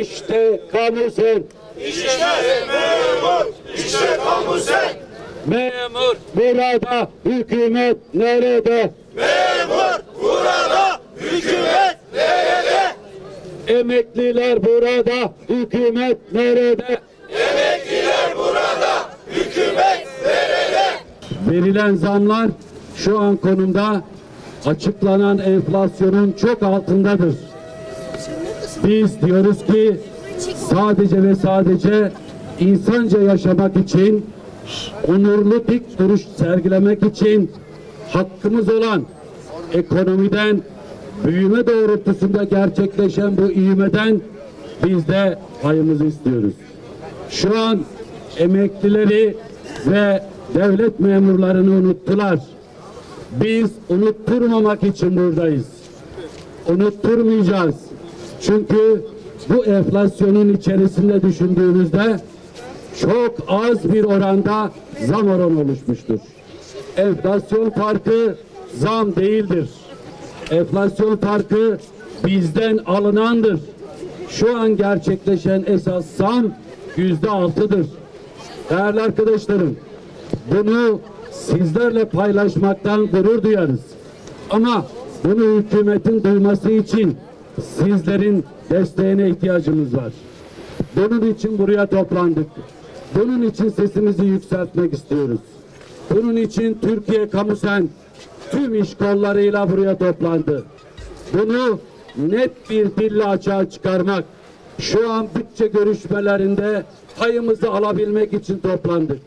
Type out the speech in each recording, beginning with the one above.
işte kamu sen. İşte memur, işte kamu sen. Memur burada, hükümet nerede? Memur burada, hükümet nerede? Emekliler burada, hükümet nerede? Emekliler burada, hükümet nerede? Verilen zamlar şu an konumda açıklanan enflasyonun çok altındadır. Biz diyoruz ki sadece ve sadece insanca yaşamak için, onurlu dik duruş sergilemek için hakkımız olan ekonomiden büyüme doğrultusunda gerçekleşen bu ivmeden biz de payımızı istiyoruz. Şu an emeklileri ve devlet memurlarını unuttular. Biz unutturmamak için buradayız. Unutturmayacağız. Çünkü bu enflasyonun içerisinde düşündüğünüzde çok az bir oranda zam oranı oluşmuştur. Enflasyon farkı zam değildir. Enflasyon farkı bizden alınandır. Şu an gerçekleşen esas zam yüzde altıdır. Değerli arkadaşlarım, bunu sizlerle paylaşmaktan gurur duyarız. Ama bunu hükümetin duyması için sizlerin desteğine ihtiyacımız var. Bunun için buraya toplandık. Bunun için sesimizi yükseltmek istiyoruz. Bunun için Türkiye Kamusen tüm iş kollarıyla buraya toplandı. Bunu net bir dille açığa çıkarmak, şu an bütçe görüşmelerinde payımızı alabilmek için toplandık.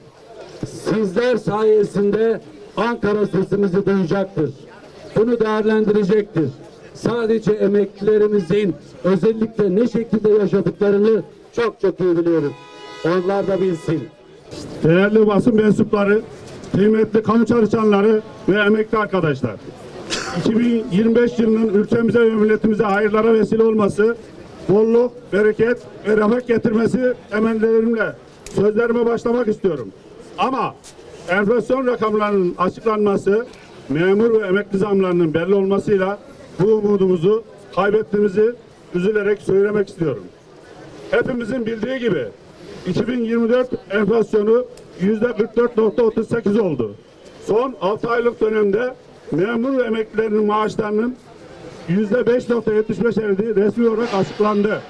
Sizler sayesinde Ankara sesimizi duyacaktır. Bunu değerlendirecektir. Sadece emeklilerimizin özellikle ne şekilde yaşadıklarını çok çok iyi biliyoruz. Onlar da bilsin. Değerli basın mensupları, kıymetli kamu çalışanları ve emekli arkadaşlar. 2025 yılının ülkemize ve milletimize hayırlara vesile olması, bolluk, bereket ve refah getirmesi emellerimle sözlerime başlamak istiyorum. Ama enflasyon rakamlarının açıklanması, memur ve emekli zamlarının belli olmasıyla bu umudumuzu kaybettiğimizi üzülerek söylemek istiyorum. Hepimizin bildiği gibi 2024 enflasyonu yüzde 44.38 oldu. Son 6 aylık dönemde memur ve emeklilerin maaşlarının yüzde 5.75 eridi resmi olarak açıklandı.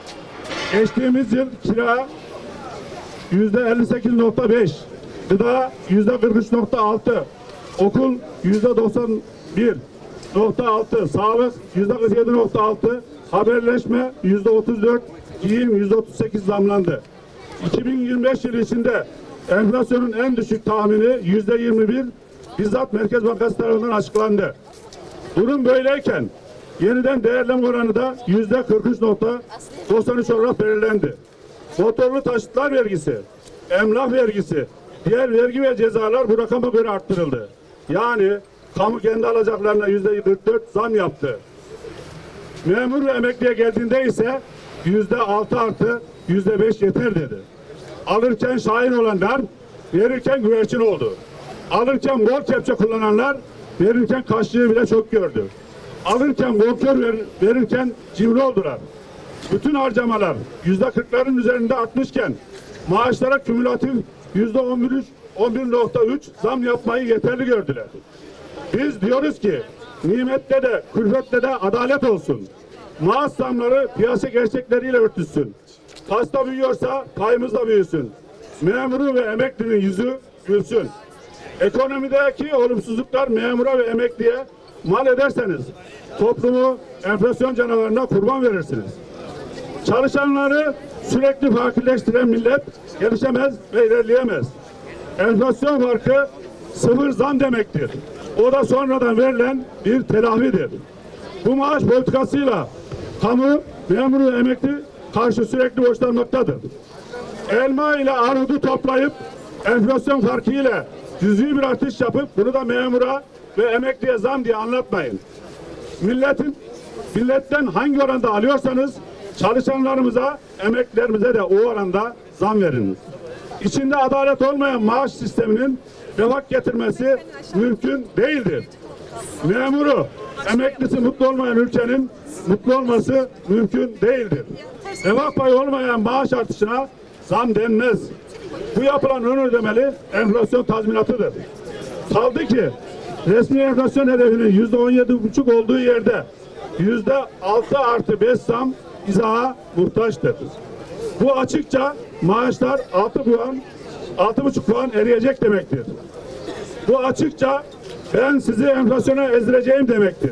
Geçtiğimiz yıl kira yüzde 58.5, gıda yüzde 43.6, okul yüzde 91.6, sağlık yüzde 47.6, haberleşme yüzde 34, giyim yüzde 38 zamlandı. 2025 yılı içinde enflasyonun en düşük tahmini yüzde 21 bizzat Merkez Bankası tarafından açıklandı. Durum böyleyken yeniden değerleme oranı da yüzde 43.93 olarak belirlendi. Motorlu taşıtlar vergisi, emlak vergisi, diğer vergi ve cezalar bu rakama göre arttırıldı. Yani kamu kendi alacaklarına yüzde 44 zam yaptı. Memur ve emekliye geldiğinde ise yüzde altı artı yüzde beş yeter dedi. Alırken şahin olanlar verirken güvercin oldu. Alırken bol kepçe kullananlar verirken kaşığı bile çok gördü. Alırken bonkör ver, verirken cimri oldular. Bütün harcamalar yüzde kırkların üzerinde artmışken maaşlara kümülatif yüzde on bir üç- 11.3 zam yapmayı yeterli gördüler. Biz diyoruz ki nimette de külfette de adalet olsun. Maaş zamları piyasa gerçekleriyle örtüşsün. Pasta büyüyorsa payımız da büyüsün. Memuru ve emeklinin yüzü gülsün. Ekonomideki olumsuzluklar memura ve emekliye mal ederseniz toplumu enflasyon canavarına kurban verirsiniz. Çalışanları sürekli fakirleştiren millet gelişemez ve ilerleyemez. Enflasyon farkı sıfır zam demektir. O da sonradan verilen bir telafidir. Bu maaş politikasıyla kamu, memuru emekli karşı sürekli borçlanmaktadır. Elma ile armudu toplayıp enflasyon farkı ile cüzi bir artış yapıp bunu da memura ve emekliye zam diye anlatmayın. Milletin milletten hangi oranda alıyorsanız çalışanlarımıza, emeklilerimize de o oranda zam veriniz. İçinde adalet olmayan maaş sisteminin refah getirmesi mümkün değildir. Memuru, emeklisi mutlu olmayan ülkenin mutlu olması mümkün değildir. Refah payı olmayan maaş artışına zam denmez. Bu yapılan ön ödemeli enflasyon tazminatıdır. Kaldı ki resmi enflasyon hedefinin yüzde on yedi buçuk olduğu yerde yüzde altı artı beş zam izaha muhtaçtır. Bu açıkça maaşlar altı puan, altı buçuk puan eriyecek demektir. Bu açıkça ben sizi enflasyona ezdireceğim demektir.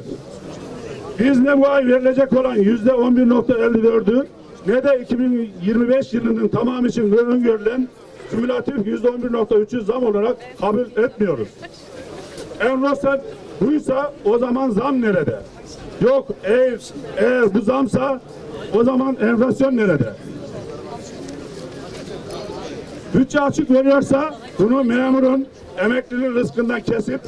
Biz ne bu ay verilecek olan yüzde 11.54'ü ne de 2025 yılının tamamı için öngörülen kümülatif yüzde 11.3'ü zam olarak kabul etmiyoruz. Enflasyon buysa o zaman zam nerede? Yok eğer, eğer bu zamsa o zaman enflasyon nerede? Bütçe açık veriyorsa bunu memurun emeklinin rızkından kesip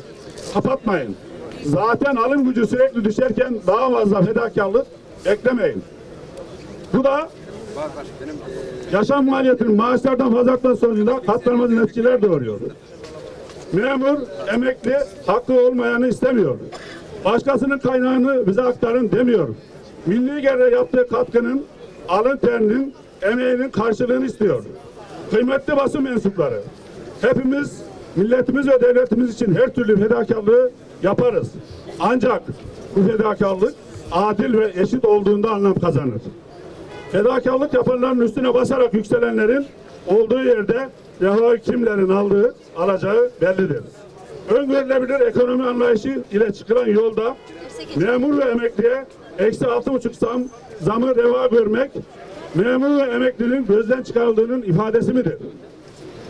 kapatmayın. Zaten alım gücü sürekli düşerken daha fazla fedakarlık beklemeyin. Bu da yaşam maliyetinin maaşlardan fazla artması sonucunda katlanmaz neticeler doğuruyor. Memur, emekli hakkı olmayanı istemiyor. Başkasının kaynağını bize aktarın demiyor. Milli gelire yaptığı katkının, alın terinin, emeğinin karşılığını istiyor. Kıymetli basın mensupları, hepimiz milletimiz ve devletimiz için her türlü fedakarlığı yaparız. Ancak bu fedakarlık adil ve eşit olduğunda anlam kazanır. Fedakarlık yapanların üstüne basarak yükselenlerin olduğu yerde refah kimlerin aldığı, alacağı bellidir. Öngörülebilir ekonomi anlayışı ile çıkılan yolda memur ve emekliye eksi altı buçuk zam, zamı reva görmek, memur ve emeklinin gözden çıkarıldığının ifadesi midir?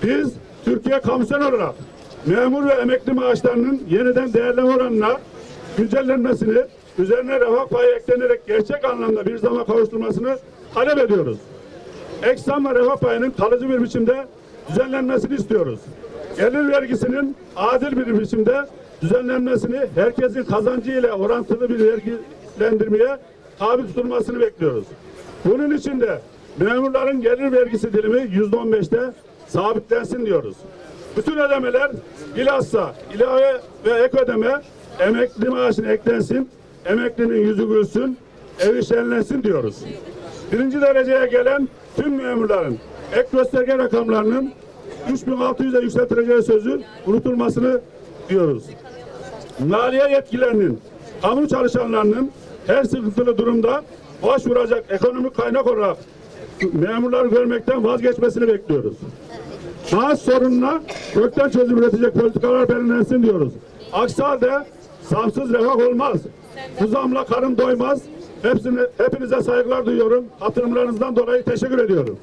Biz Türkiye Kamusen olarak memur ve emekli maaşlarının yeniden değerleme oranına güncellenmesini, üzerine refah payı eklenerek gerçek anlamda bir zama kavuşturmasını talep ediyoruz. Ek zam ve refah payının kalıcı bir biçimde düzenlenmesini istiyoruz. Gelir vergisinin adil bir biçimde düzenlenmesini herkesin kazancı ile orantılı bir vergilendirmeye tabi tutulmasını bekliyoruz. Bunun için de memurların gelir vergisi dilimi yüzde on beşte sabitlensin diyoruz. Bütün ödemeler bilhassa ilave ve ek ödeme emekli maaşına eklensin, emeklinin yüzü gülsün, evi şenlensin diyoruz. Birinci dereceye gelen tüm memurların ek gösterge rakamlarının 3600'e yükseltileceği sözü unutulmasını diyoruz. Maliye yetkilerinin, kamu çalışanlarının her sıkıntılı durumda başvuracak ekonomik kaynak olarak memurları görmekten vazgeçmesini bekliyoruz. Maaş sorununa kökten çözüm üretecek politikalar belirlensin diyoruz. Aksi halde zamsız refah olmaz. Bu zamla karın doymaz. Hepsini, hepinize saygılar duyuyorum. Hatırımlarınızdan dolayı teşekkür ediyorum.